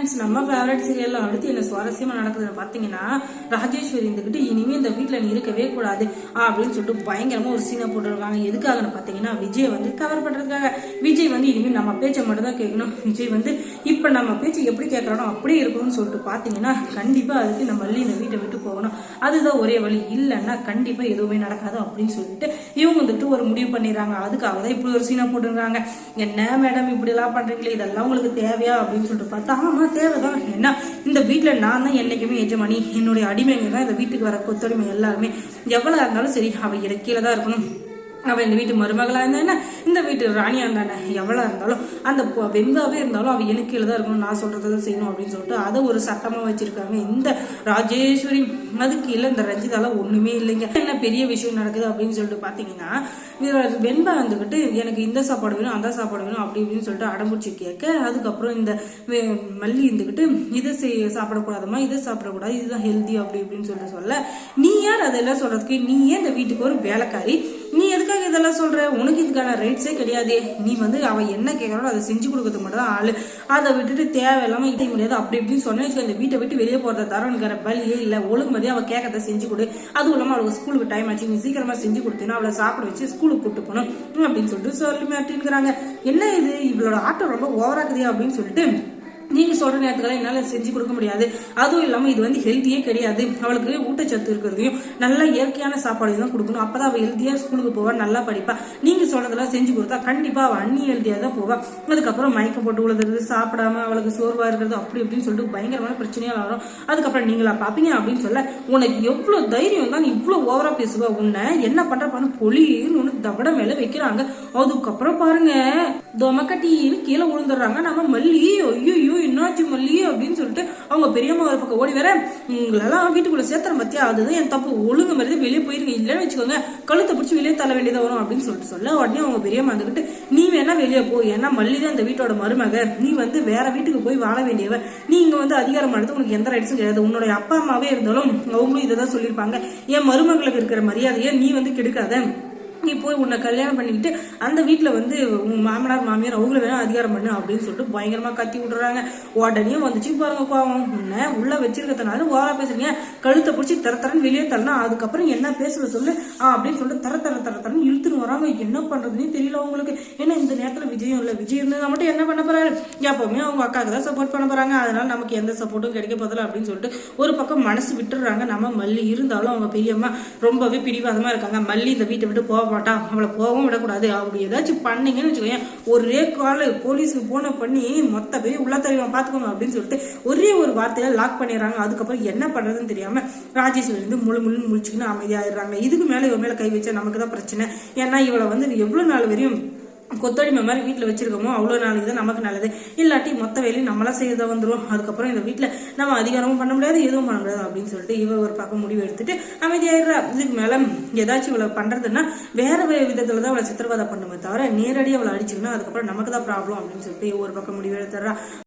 Friends நம்ம favourite சீரியலில் அடுத்து என்ன சுவாரஸ்யமாக நடக்குதுன்னு பார்த்தீங்கன்னா ராஜேஸ்வரி இருந்துக்கிட்டு இனிமே இந்த வீட்டில் நீ இருக்கவே கூடாது அப்படின்னு சொல்லிட்டு பயங்கரமாக ஒரு சீனை போட்டுருக்காங்க. எதுக்காகன்னு பார்த்தீங்கன்னா விஜய் வந்து கவர் பண்ணுறதுக்காக விஜய் வந்து இனிமேல் நம்ம பேச்சை மட்டும் தான் கேட்கணும். விஜய் வந்து இப்போ நம்ம பேச்சு எப்படி கேட்குறானோ அப்படியே இருக்கணும்னு சொல்லிட்டு பார்த்தீங்கன்னா கண்டிப்பாக அதுக்கு நம்ம மல்லி இந்த வீட்டை விட்டு போகணும். அதுதான் ஒரே வழி. இல்லைன்னா கண்டிப்பாக எதுவுமே நடக்காது அப்படின்னு சொல்லிட்டு இவங்க வந்துட்டு ஒரு முடிவு பண்ணிடுறாங்க. அதுக்காக தான் இப்படி ஒரு சீனை போட்டுருக்காங்க. என்ன மேடம் இப்படிலாம் பண்ணுறீங்களே இதெல்லாம் உங்களுக்கு தேவையா? அப்படின்னு சொல்லிட்டு பார்த்தா தேவை தான் என்ன இந்த வீட்டில் நான் தான் என்றைக்குமே எஜமானி. என்னுடைய அடிமைங்க தான் இந்த வீட்டுக்கு வர கொத்தடிமை எல்லாருமே. எவ்வளோ இருந்தாலும் சரி அவ எனக்கு கீழே தான் இருக்கணும். அவள் இந்த வீட்டு மருமகளாக இருந்தா என்ன? இந்த வீட்டு ராணியா இருந்தானே எவ்வளோ இருந்தாலும் அந்த பொ- வெண்பாவே இருந்தாலும் அவள் எனக்கு கீழே தான் இருக்கணும். நான் சொல்கிறத தான் செய்யணும் அப்படின்னு சொல்லிட்டு அதை ஒரு சட்டமாக வச்சுருக்காங்க. இந்த ராஜேஸ்வரி அதுக்கு இல்லை இந்த ரஞ்சிதாலாம் ஒன்றுமே இல்லைங்க. என்ன பெரிய விஷயம் நடக்குது அப்படின்னு சொல்லிட்டு பார்த்தீங்கன்னா வெண்பா வந்துக்கிட்டு எனக்கு இந்த சாப்பாடு வேணும் அந்த சாப்பாடு வேணும் அப்படி இப்படின்னு சொல்லிட்டு அடம்பிடிச்சு கேட்க அதுக்கப்புறம் இந்த வே- மல்லி இருந்துக்கிட்டு இதை செய் சாப்பிடக்கூடாதம்மா இதை சாப்பிடக்கூடாது இதுதான் ஹெல்தி அப்படி இப்படின்னு சொல்லிட்டு சொல்ல நீ யார்? அதெல்லாம் சொல்கிறதுக்கு நீ ஏன் இந்த வீட்டுக்கு ஒரு வேலைக்காரி? நீ இதெல்லாம் சொல்ற உனக்கு இதுக்கான ரைட்ஸே கிடையாது. நீ வந்து அவ என்ன கேட்கறாளோ அதை செஞ்சு கொடுக்கறது மட்டும் தான் ஆளு. அதை விட்டுட்டு தேவையில்லாம இதை முடியாது. அப்படி இப்படின்னு சொன்னேன் இந்த வீட்டை விட்டு வெளியே போறத தர உனக்கு வேற வழியே இல்ல. ஒழுங்கு மதியம் அவ கேட்கறத செஞ்சு கொடு. அதுவும் இல்லாம அவளுக்கு ஸ்கூலுக்கு டைம் ஆச்சு. நீ சீக்கிரமா செஞ்சு கொடுத்தீங்கன்னா அவளை சாப்பிட வச்சு ஸ்கூலுக்கு கூட்டு போகணும். அப்படின்னு சொல்லிட்டு சொல்லி மாட்டின்னுக்குறாங்க. என்ன இது? இவளோட ஆட்டம் ரொம்ப ஓவராக்குதே அப்படின்னு சொல்லிட்டு நீங்க சொல்ற நேரத்துக்கெல்லாம் என்னால செஞ்சு கொடுக்க முடியாது. அதுவும் இல்லாம இது வந்து ஹெல்த்தியே கிடையாது. அவளுக்கு ஊட்டச்சத்து இருக்கிறதையும் நல்ல இயற்கையான சாப்பாடு தான் கொடுக்கணும். அப்பதான் அவள் ஹெல்த்தியா ஸ்கூலுக்கு போவா நல்லா படிப்பா. நீங்க சொல்றதெல்லாம் செஞ்சு கொடுத்தா கண்டிப்பா அவள் அண்ணி ஹெல்த்தியா தான் போவா. அதுக்கப்புறம் மயக்கம் போட்டு விழுதுறது சாப்பிடாம அவளுக்கு சோர்வா இருக்கிறது அப்படி இப்படின்னு சொல்லிட்டு பயங்கரமான பிரச்சனையா வரும். அதுக்கப்புறம் நீங்களா பாப்பீங்க அப்படின்னு சொல்ல உனக்கு எவ்வளவு தைரியம் தான் நீ இவ்வளவு ஓவரா பேசுவ. உன்னை என்ன பண்றப்பான்னு பொலின்னு ஒண்ணு தவட மேல வைக்கிறாங்க. அதுக்கப்புறம் பாருங்க தொமக்கட்டின்னு கீழே விழுந்துடுறாங்க நம்ம மல்லி ஐயோ என்னாச்சு மல்லி அப்படின்னு சொல்லிட்டு அவங்க பெரியம்மா ஒரு பக்கம் ஓடி வேற உங்களெல்லாம் வீட்டுக்குள்ள சேர்த்துற பத்தியா அதுதான் என் தப்பு. ஒழுங்கு மாதிரி வெளியே போயிருங்க. இல்லைன்னு வச்சுக்கோங்க கழுத்தை பிடிச்சி வெளியே தள்ள வேண்டியதாக வரும் அப்படின்னு சொல்லிட்டு சொல்ல உடனே அவங்க பெரியம்மா வந்துக்கிட்டு நீ வேணா வெளியே போ. ஏன்னா மல்லி தான் இந்த வீட்டோட மருமக. நீ வந்து வேற வீட்டுக்கு போய் வாழ வேண்டியவ. நீ இங்க வந்து அதிகாரம் எடுத்து உனக்கு எந்த ரைட்ஸும் கிடையாது. உன்னோட அப்பா அம்மாவே இருந்தாலும் அவங்களும் இதை தான் சொல்லியிருப்பாங்க. என் மருமகளுக்கு இருக்கிற மரியாதையை நீ வந்து கெடுக்காத. நீ போய் உன்னை கல்யாணம் பண்ணிக்கிட்டு அந்த வீட்டில் வந்து உன் மாமனார் மாமியார் அவங்கள வேணா அதிகாரம் பண்ணு அப்படின்னு சொல்லிட்டு பயங்கரமாக கத்தி விட்றாங்க உடனே வந்துச்சு பாருங்க பாவம். உன்னை உள்ளே வச்சிருக்கிறதுனால ஓவரா பேசுறீங்க. கழுத்தை பிடிச்சி தர தரன்னு வெளியே தரணும் அதுக்கப்புறம் என்ன பேசுற சொல்லு? ஆ அப்படின்னு சொல்லிட்டு தர தர தர தரன்னு இழுத்துன்னு வராங்க. என்ன பண்றதுன்னே தெரியல அவங்களுக்கு. ஏன்னா இந்த நேரத்தில் விஜயம் இல்லை. விஜய் இருந்தால் மட்டும் என்ன பண்ண போறாரு? எப்பவுமே அவங்க அக்காவுக்கு தான் சப்போர்ட் பண்ண போறாங்க. அதனால நமக்கு எந்த சப்போர்ட்டும் கிடைக்க போதில்லை அப்படின்னு சொல்லிட்டு ஒரு பக்கம் மனசு விட்டுறாங்க. நம்ம மல்லி. இருந்தாலும் அவங்க பெரியம்மா ரொம்பவே பிடிவாதமாக இருக்காங்க. மல்லி இந்த வீட்டை விட்டு போக மாட்டா. அவளை போகவும் விடக்கூடாது. அப்படி ஏதாச்சும் பண்ணீங்கன்னு வச்சுக்கோங்க ஒரே கால போலீஸுக்கு போன பண்ணி மொத்த பேர் உள்ள தலைவன் பார்த்துக்கோங்க அப்படின்னு சொல்லிட்டு ஒரே ஒரு வார்த்தையில லாக் பண்ணிடுறாங்க. அதுக்கப்புறம் என்ன பண்ணுறதுன்னு தெரியாம ராஜேஸ்வரி வந்து முழு முழு முடிச்சுக்கின்னு அமைதியாயிடுறாங்க. இதுக்கு மேலே இவ மேலே கை வச்சா நமக்கு தான் பிரச்சனை. ஏன்னா இவளை வந்து எவ்வளோ நாள் வரையும் கொத்தடிமை மாதிரி வீட்டில் வச்சிருக்கோமோ அவ்வளோ நாளைக்கு தான் நமக்கு நல்லது. இல்லாட்டி மொத்த வேலையும் நம்மளா செய்யறதா வந்துடும் அதுக்கப்புறம் இந்த வீட்டில் நம்ம அதிகாரமும் பண்ண முடியாது எதுவும் பண்ண முடியாது அப்படின்னு சொல்லிட்டு இவ ஒரு பக்கம் முடிவு எடுத்துட்டு அமைதியாயிடுறா. இதுக்கு மேலே ஏதாச்சும் இவளை பண்ணுறதுன்னா வேற வேறு விதத்தில் தான் அவளை சித்திரவதை பண்ணுமே தவிர நேரடியாக அவளை அடிச்சுக்கணும் அதுக்கப்புறம் நமக்கு தான் ப்ராப்ளம் அப்படின்னு சொல்லிட்டு ஒரு பக்கம் முடிவு எடுத்துடுறா.